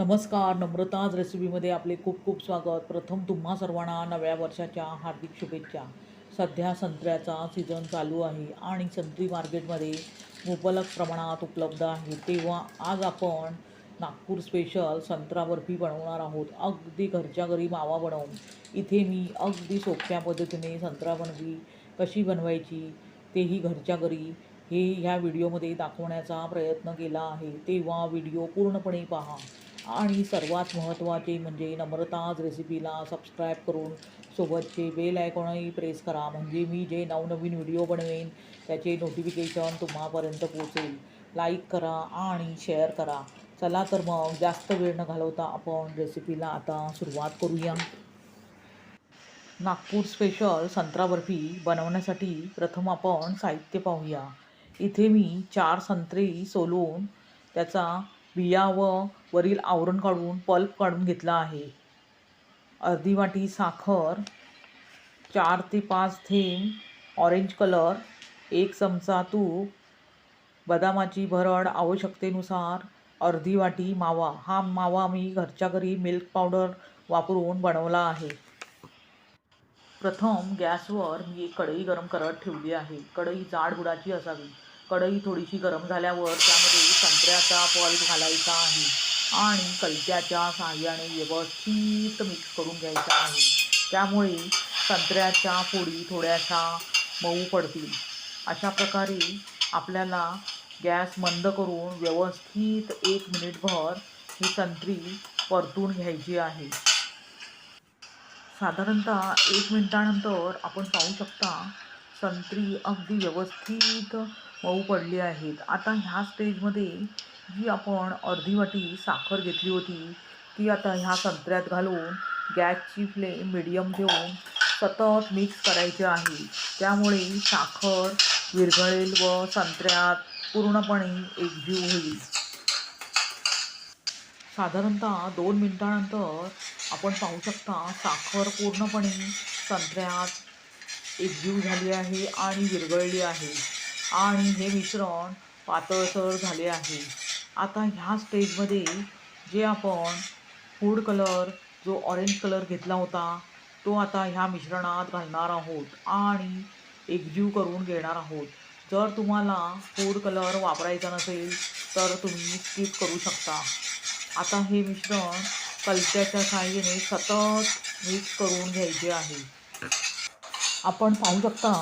नमस्कार नम्रताज रेसिपीमध्ये आपले खूप खूप स्वागत. प्रथम तुम्हा सर्वांना नव्या वर्षाच्या हार्दिक शुभेच्छा. सध्या संत्र्याचा सीझन चालू आहे आणि संत्री मार्केटमध्ये मुबलक प्रमाणात उपलब्ध आहे. तेव्हा आज आपण नागपूर स्पेशल संत्रा बर्फी बनवणार आहोत. अगदी घरच्या घरी मावा बनवून. इथे मी अगदी सोप्या पद्धतीने संत्रा बनवी कशी बनवायची तेही घरच्या घरी हे ह्या व्हिडिओमध्ये दाखवण्याचा प्रयत्न केला आहे. तेव्हा व्हिडिओ पूर्णपणे पहा. आणि सर्वात महत्त्वाचे म्हणजे नम्रताज रेसिपीला सबस्क्राईब करून सोबतचे बेल आयकॉनही प्रेस करा. म्हणजे मी जे नवनवीन व्हिडिओ बनवेन त्याचे नोटिफिकेशन तुम्हापर्यंत पोहोचेल. लाईक करा आणि शेअर करा. चला तर मग जास्त वेळ न घालवता आपण रेसिपीला आता सुरुवात करूया. नागपूर स्पेशल संत्रा बर्फी बनवण्यासाठी प्रथम आपण साहित्य पाहूया. इथे मी चार संत्री सोलून त्याचा बिया व वरील आवरण काढून पल्प काढून घेतला आहे. अर्धी वाटी साखर चार ते पाच थेंब ऑरेंज कलर एक चमचा तूप बदामाची भरड आवश्यकतेनुसार अर्धी वाटी मावा. हा मावा मी घरच्या घरी मिल्क पावडर वापरून बनवला आहे. प्रथम गॅसवर मी एक कढई गरम करत ठेवली आहे. कढई जाड बुडाची असावी. कढई थोडीशी गरम झाल्यावर त्यामध्ये संत्र्याचा पल्प घालायचा आहे. आणि कलत्याच्या साहाय्याने व्यवस्थित मिक्स करून घ्यायचा आहे. त्यामुळे संत्र्याच्या फोडी थोड्याशा मऊ पडतील. अशा प्रकारे आपल्याला गॅस मंद करून व्यवस्थित एक मिनिटभर ही संत्री परतून घ्यायची आहे. साधारणतः एक मिनटानंतर आपण पाहू शकता संत्री अगदी व्यवस्थित मऊ पडली आहेत. आता ह्या स्टेजमध्ये जी आपण अर्धी वाटी साखर घेतली होती ती आता ह्या संत्र्यात घालून गॅसची फ्लेम मिडियम ठेवून सतत मिक्स करायचे आहे. त्यामुळे साखर विरघळेल व संत्र्यात पूर्णपणे एकजीव होईल. साधारणतः दोन मिनटानंतर आपण पाहू शकता साखर पूर्णपणे संत्र्यात एकजीव झाली आहे आणि विरघळली आहे. आणि हे मिश्रण पातळसर झाले आहे. आता ह्या स्टेजमध्ये जे आपण फूड कलर जो ऑरेंज कलर घेतला होता तो आता ह्या मिश्रणात घालणार आहोत आणि एकजीव करून घेणार आहोत. जर तुम्हाला फूड कलर वापरायचा नसेल तर तुम्ही स्किप करू शकता. आता हे मिश्रण कलच्याच्या साहाय्याने सतत मिक्स करून घ्यायचे आहे. आपण पाहू शकता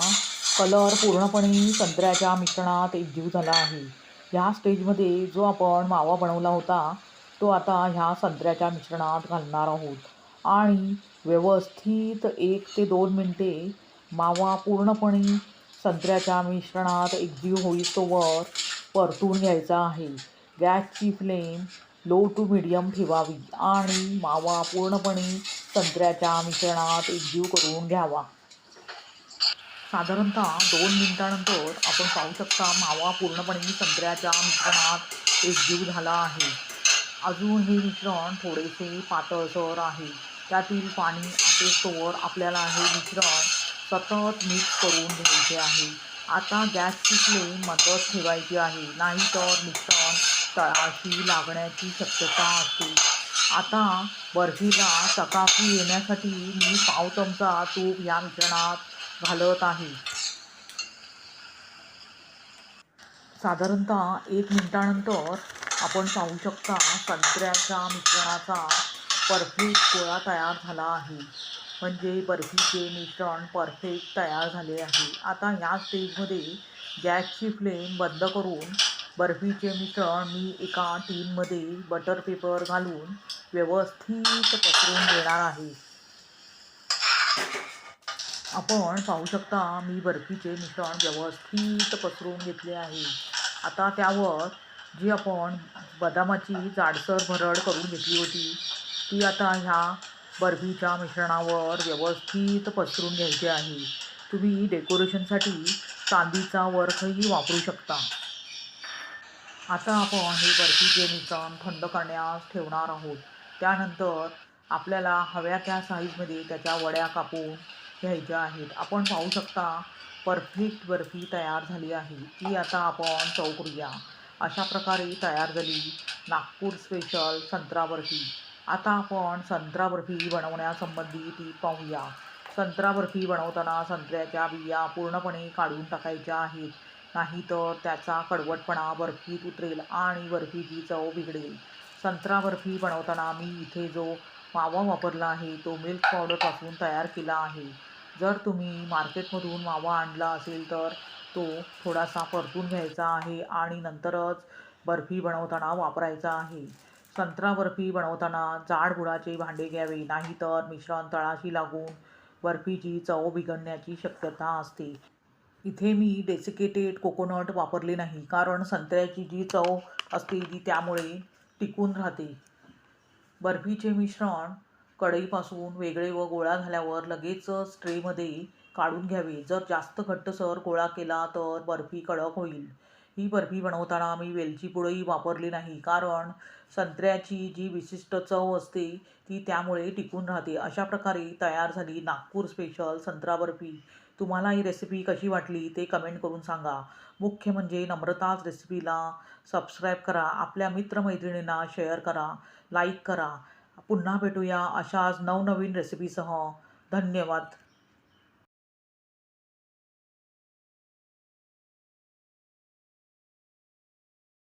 कलर पूर्णपणे संत्र्याच्या मिश्रणात एकजीव झाला आहे. ह्या स्टेजमध्ये जो आपण मावा बनवला होता तो आता ह्या संत्र्याच्या मिश्रणात घालणार आहोत. आणि व्यवस्थित एक ते दोन मिनटे मावा पूर्णपणे संत्र्याच्या मिश्रणात एकजीव होईस्तोवर परतून घ्यायचा आहे. गॅसची फ्लेम लो टू मिडियम ठेवावी आणि मावा पूर्णपणे संत्र्याच्या मिश्रणात एकजीव करून घ्यावा. साधारणतः दोन मिनटानंतर आपण पाहू शकता मावा पूर्णपणे संत्र्याच्या मिश्रणात एकजीव झाला आहे. अजून हे मिश्रण थोडेसे पातळसर आहे. त्यातील पाणी आटेस्तोवर आपल्याला हे मिश्रण सतत मिक्स करून घ्यायचे आहे. आता गॅसची फ्लेम मदत ठेवायची आहे. नाही तर मिश्रण तळाशी लागण्याची शक्यता असते. आता बर्फीला चकाकी येण्यासाठी मी पाव चमचा तूप या मिश्रणात घालत आहे. साधारणतः एक मिनिटानंतर आपण पाहू शकता संत्र्याच्या मिश्रणाचा परफेक्ट गोळा तयार झाला आहे. म्हणजे बर्फीचे मिश्रण परफेक्ट तयार झाले आहे. आता ह्या स्टेजमध्ये गॅसची फ्लेम बंद करून बर्फीचे मिश्रण मी एका टीनमध्ये बटर पेपर घालून व्यवस्थित पसरून देणार आहे. आपण पाहू शकता मी बर्फीचे मिश्रण व्यवस्थित पसरून घेतले आहे. आता त्यावर जी आपण बदामाची जाडसर भरड करून घेतली होती ती आता ह्या बर्फीच्या मिश्रणावर व्यवस्थित पसरून घ्यायची आहे. तुम्ही डेकोरेशनसाठी चांदीचा वर्कही वापरू शकता. आता आपण हे बर्फीचे मिश्रण थंड करण्यास ठेवणार आहोत. त्यानंतर आपल्याला हव्या त्या साईजमध्ये त्याच्या वड्या कापून घ्यायच्या आहेत आपण पाहू शकता परफेक्ट बर्फी तयार झाली आहे. ती आता आपण चव करूया. अशा प्रकारे तयार झाली नागपूर स्पेशल संत्रा बर्फी. आता आपण संत्रा बर्फी बनवण्यासंबंधी ती पाहूया. संत्रा बर्फी बनवताना संत्र्याच्या बिया पूर्णपणे काढून टाकायच्या आहेत. नाहीतर त्याचा कडवटपणा बर्फीत उतरेल आणि बर्फीची चव बिघडेल. संत्रा बर्फी बनवताना मी इथे जो मावा वापरला आहे तो मिल्क पावडरपासून तयार केला आहे. जर तुम्ही मार्केटमधून मावा आणला असेल तर तो थोडासा परतून घ्यायचा आहे आणि नंतरच बर्फी बनवताना वापरायचा आहे. संत्रा बर्फी बनवताना जाड गुळाचे भांडे घ्यावे नाहीतर मिश्रण तळाशी लागून बर्फीची चव बिघडण्याची शक्यता असते. इथे मी डेसिकेटेड कोकोनट वापरले नाही कारण संत्र्याची जी चव असते ती त्यामुळे टिकून राहते. बर्फीचे मिश्रण कढईपासून वेगळे व गोळा झाल्यावर लगेचच ट्रेमध्ये काढून घ्यावे. जर जास्त घट्टसर गोळा केला तर बर्फी कडक होईल. ही बर्फी बनवताना मी वेलची पूडही वापरली नाही कारण संत्र्याची जी विशिष्ट चव असते ती त्यामुळे टिकून राहते. अशा प्रकारे तयार झाली नागपूर स्पेशल संत्रा बर्फी. तुम्हाला ही रेसिपी कशी वाटली ते कमेंट करून सांगा. मुख्य म्हणजे नम्रताच रेसिपीला सबस्क्राईब करा. आपल्या मित्रमैत्रिणींना शेअर करा. लाईक करा. पुन्हा भेटूया अशाच नवनवीन रेसिपीसह धन्यवाद.